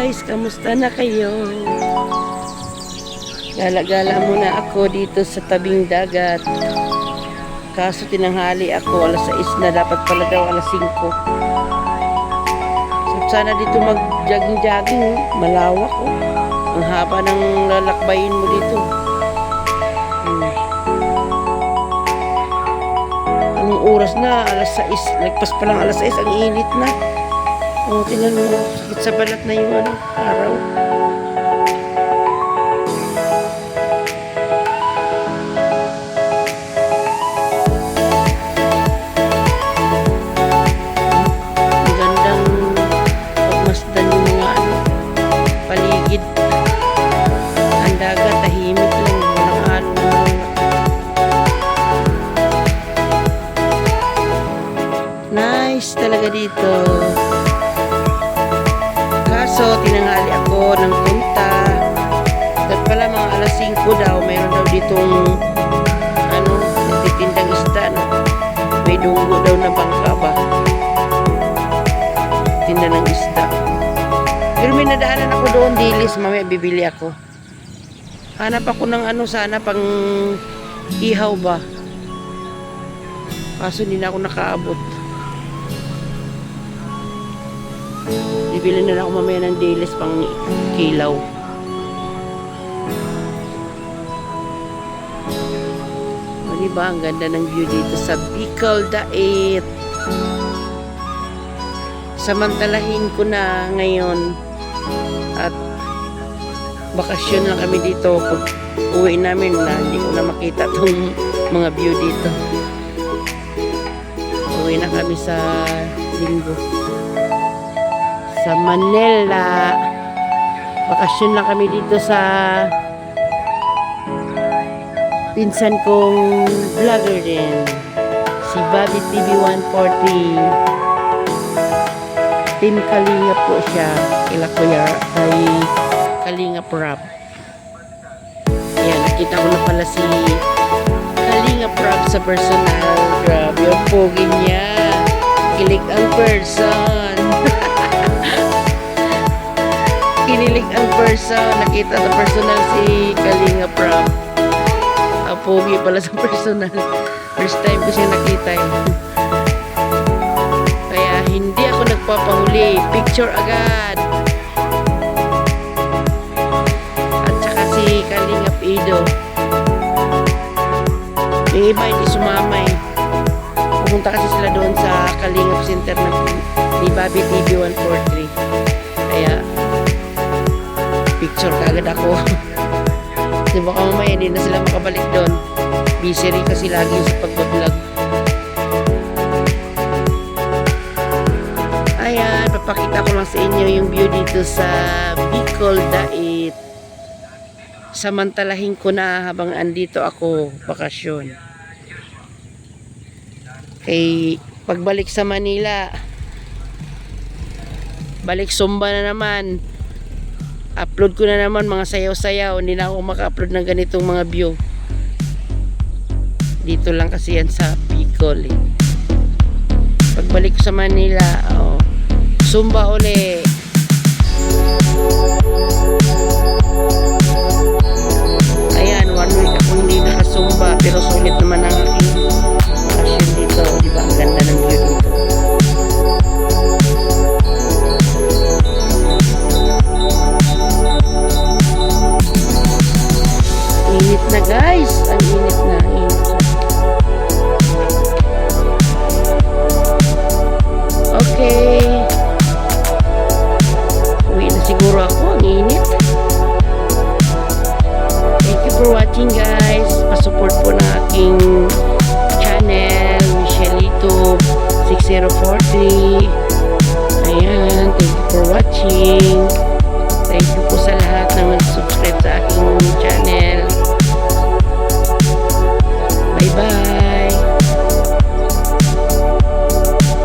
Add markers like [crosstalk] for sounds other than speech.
Kamusta na kayo? Gala-gala muna ako dito sa tabing dagat. Kaso tinanghali ako, alas 6 na, dapat pala daw alas 5. So, sana dito mag-jogging-jogging, oh. malawak oh. Ang haba ng lalakbayin mo dito. Hmm. Anong oras na? Alas 6. Nagpas pa lang alas 6. Ang init na. O, tingnan mo. Sakit sa balat na yung ano, araw. Ang gandang pagmasdan yung mga ano, paligid. Ang dagat, tahimik lang. Nice talaga dito. Ng punta. At pala mga alas 5 daw, mayroon daw ditong ano, nagtitindang isda. No? May dunggo daw na bangka ba? Tinda ng isda. Pero may nadaanan ako doon, dilis. Mamaya bibili ako. Hanap ako ng ano sana pang ihaw ba? Kaso hindi na ako nakaabot. Bibili na lang ako mamaya ng dilis pang kilaw. O diba, ang ganda ng view dito sa Bicol Dait. Samantalahin ko na ngayon at bakasyon lang kami dito pag uwi namin na hindi ko na makita tong mga view dito. Uwi na kami sa linggo sa Manila. Bakasyon lang kami dito sa pinsan kong vlogger din. Si Bobby TV 140. Team Kalinga po siya. Kila Kuya kay Kalinga Prab. Ayan, nakita ko na pala si Kalinga Prab sa personal. Grabe, ang pogi niya. Kilig ang person. Person. Nakita sa personal si Kalinga Prab. Ang pogi pala sa [laughs] personal. First time ko siya nakita eh. Kaya hindi ako nagpapahuli. Picture agad. At saka si Kalinga Pido. Yung iba hindi sumama eh. Pumunta kasi sila doon sa Kalingap Center na ni Bobby TV 143. Kaya picture kagad ako. Kasi baka mamaya hindi na sila makabalik doon. Busy rin kasi lagi sa pagbablog. Ayan, papakita ko lang sa inyo yung view dito sa Bicol Dait. Samantalahin ko na habang andito ako bakasyon. Kay pagbalik sa Manila, balik Sumba na naman upload ko na naman mga sayaw-sayaw. Hindi na ako maka-upload ng ganitong mga view. Dito lang kasi yan sa Bicol eh. pagbalik ko sa Manila oh, Zumba uli na guys. Ang init na. Init. Okay. Uwi na ako. Ang init. Thank you for watching guys.